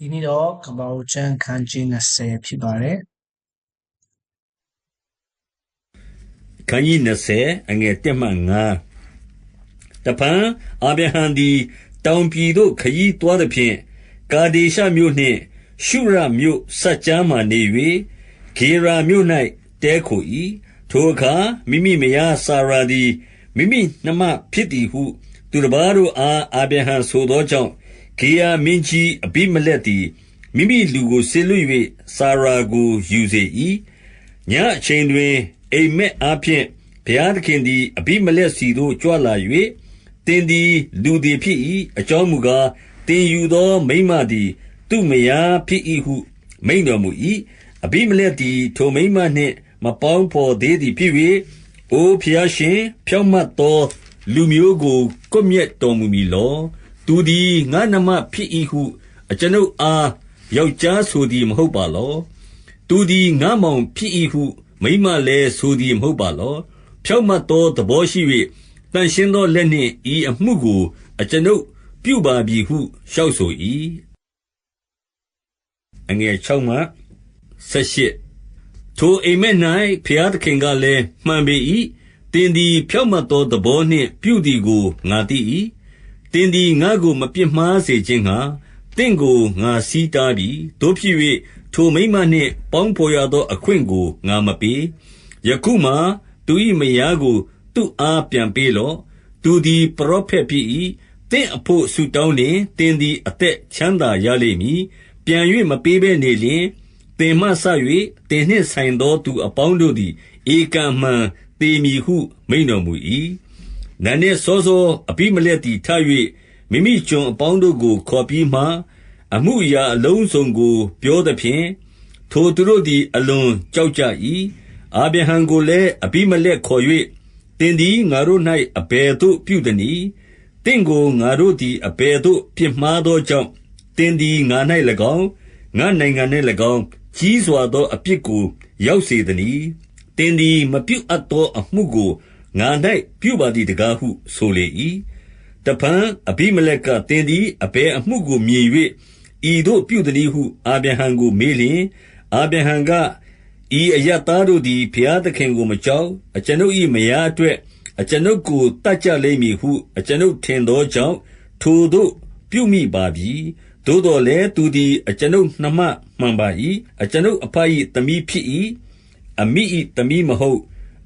ဒီနေ့တော့ကပ္ပဦးကျမ်းခန်းကြီး20ဖြစ်ပါတယ်ခန်းကြီး20အငယ်1မှ5တပန်အာဗြဟံသည်တောင်ပြည်သို့ခရီးသွားသဖြင့်ကာဒေရှမြို့နှင့် ရှုရမြို့စัจ जा မှနေ၍ဂေရာမြို့၌တဲခို၏ထိုအခါမိမိမယားစာရာသည်မိမိနှမဖြစ်သည်ဟု သူတစ်ပါးတို့အားအာဗြဟံဆိုသောကြောင့် ဂေယာမင်းကြီးအဘိမလက်သည် မိမိလူကိုဆေလွတ်၍စာရာကိုယူစေ၏ညအချိန်တွင် အိမ်မက်အားဖြင့် ဘုရားသခင်သည် အဘိမလက်စီသို့ ကြွလာ၍သင်သည် လူသည်ဖြစ်၏အကြောင်းမူကား သင်ယူသော မိန်းမသည် သူ့မယားဖြစ်၏ဟု မိန့်တော်မူ၏အဘိမလက်သည် ထိုမိန်းမနှင့် မပေါင်းဘော်သေးသည်ဖြစ်၍အိုဖျားရှင် ဖြောင့်မတ်သော လူမျိုးကို ကွပ်မျက်တော်မူမည်လော သူသည်ငါနှမဖြစ်၏ဟု အကျွန်ုပ်အား ယောက်ျားဆိုသည် မဟုတ်ပါလော သူသည် ငါမောင်ဖြစ်၏ဟု မိန်းမလည်းဆိုသည် မဟုတ်ပါလော ဖြောင့်မတ်သောသဘောရှိ၍တန်ရှင်းသောလက်နှင့် ဤအမှုကို အကျွန်ုပ်ပြုပါပြီဟု လျှောက်ဆို၏အငယ်6မှ18ထိုအိမ်မက်၌ဘုရားသခင်ကလည်း မှန်ပေ၏တင်သည် ဖြောင့်မတ်သောသဘောနှင့် ပြုသည်ကို ငါသိ၏ တင်သည် ငါကို မပြစ်မှားစေခြင်းငှာတင့်ကို ငါစီးတားပြီတို့ဖြစ်၍ထိုမိမ့်မနှင့် ပေါင်းဖော်ရသော အခွင့်ကို ငါမပေး ယခုမှသူ၏မယားကို သူ့အား ပြန်ပေးလော့ သူသည် ပရောဖက်ဖြစ်၏တင့်အဖို့ ဆုတောင်းလျင်တင်သည် အသက်ချမ်းသာရလိမ့်မည် ပြန်၍မပေးဘဲနေလျင် သင်မှဆ၍သင်နှင့်ဆိုင်သော သူအပေါင်းတို့သည် ဧကံမှန်သေမည်ဟု မိန်တော်မူ၏ နန်းနှင့်စောစော အဘိမလက်သည်ထ၍မိမိကျွန်အပေါင်းတို့ကို ခေါ်ပြီးမှ အမှုအရာအလုံးစုံကို ပြောသဖြင့် ထိုသူတို့သည် အလွန်ကြောက်ကြ၏အာဗြဟံကိုလည်း အဘိမလက်ခေါ်၍သင်သည် ငါတို့၌အဘယ်သို့ပြုသနည်းတင့်ကို ငါတို့သည် အဘယ်သို့ ပြစ်မှားသောကြောင့် သင်သည် ငါ၌၎င်း ငါနိုင်ငံ၌၎င်း ကြီးစွာသော အပြစ်ကို ရောက်စေသနည်း သင်သည် မပြုအပ်သောအမှုကို ငါ၌ပြုပါသည်တကားဟုဆိုလေ၏တဖန်အဘိမလက်က သင်သည် အဘယ်အမှုကိုမြင်၍ဤသို့ပြုသနည်းဟု အာဗြဟံကိုမေးလျင် အာဗြဟံက ဤအရသားတို့သည် ဘုရားသခင်ကို မကြောက် အကျွန်ုပ်၏မယားအတွက် အကျွန်ုပ်ကိုတတ်ကြလိမ့်မည်ဟု အကျွန်ုပ်ထင်သောကြောင့် ထိုသို့ပြုမိပါပြီ သို့တော်လည်း သူသည် အကျွန်ုပ်နှမမှန်ပါ၏အကျွန်ုပ်အဖ၏သမီးဖြစ်၏အမိ၏သမီးမဟုတ်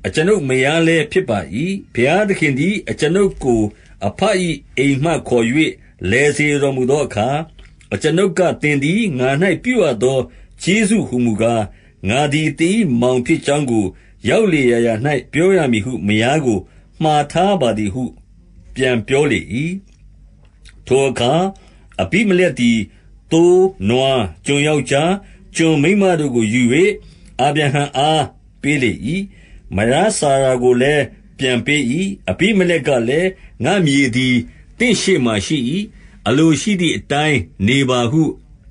အကျွန်ုပ်မယားလည်းဖြစ်ပါ၏ဘုရားသခင်သည် အကျွန်ုပ်ကိုအဖ၏အိမ်မှခေါ်၍လဲစေတော်မူသောအခါ အကျွန်ုပ်က သင်သည် ငါ၌ပြုအပ်သော ကျေးဇူးဟုမူကား ငါသည် သင်၏မောင်ဖြစ်ကြောင်းကို ရောက်လေရာရာ၌ပြောရမည်ဟု မယားကို မှားထားပါသည်ဟု ပြန်ပြောလေ၏ထိုအခါ အဘိမလက်သည် သိုး နွား ကျွန်ယောက်ျား ကျွန်မိန်းမတို့ကိုယူ၍အာဗြဟံအား ပေးလေ၏ မယားစာရာကိုလည်း ပြန်ပေး၏။အဘိမလက်ကလည်း၊ငါ့မြေသည် သင့်ရှေ့မှာရှိ၏။အလိုရှိသည်အတိုင်းနေပါဟု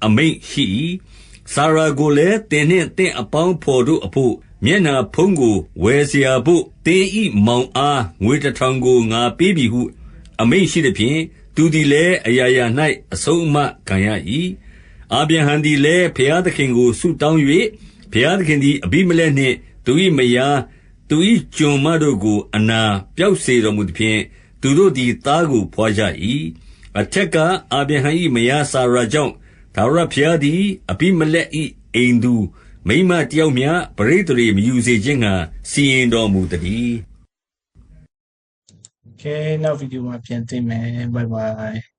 အမိန့်ရှိ၏။စာရာကိုလည်း၊သင်နှင့်သင့်အပေါင်းအဘော်တို့အဘို့ မျက်နှာဖုံးကို ဝယ်စရာဘို့ သင်၏မောင်အား ငွေတထောင်ကို ငါပေးပြီဟု အမိန့်ရှိသဖြင့်၊သူသည်လည်း အရာရာ၌အဆုံးအမခံရ၏။အာဗြဟံသည်လည်း ဘုရားသခင်ကို ဆုတောင်း၍၊ဘုရားသခင်သည် အဘိမလက်နှင့် သူ၏မယား သူ၏ကျွန်မတို့ကို အနာပျောက်စေတော်မူသဖြင့်၊သူတို့သည် သားကိုဘွားကြ၏။အထက်က အာဗြဟံ၏မယားစာရာကြောင့်၊ထာဝရဘုရားသည် အဘိမလက်၏အိမ်သူ မိန်းမတယောက်မျှ ပဋိသန္ဓေမယူစေခြင်းငှါ စီရင်တော်မူသတည်း။နောက်ဗီဒီယိုမှာ ပြန်တွေ့မယ်။ဘိုင်ဘိုင်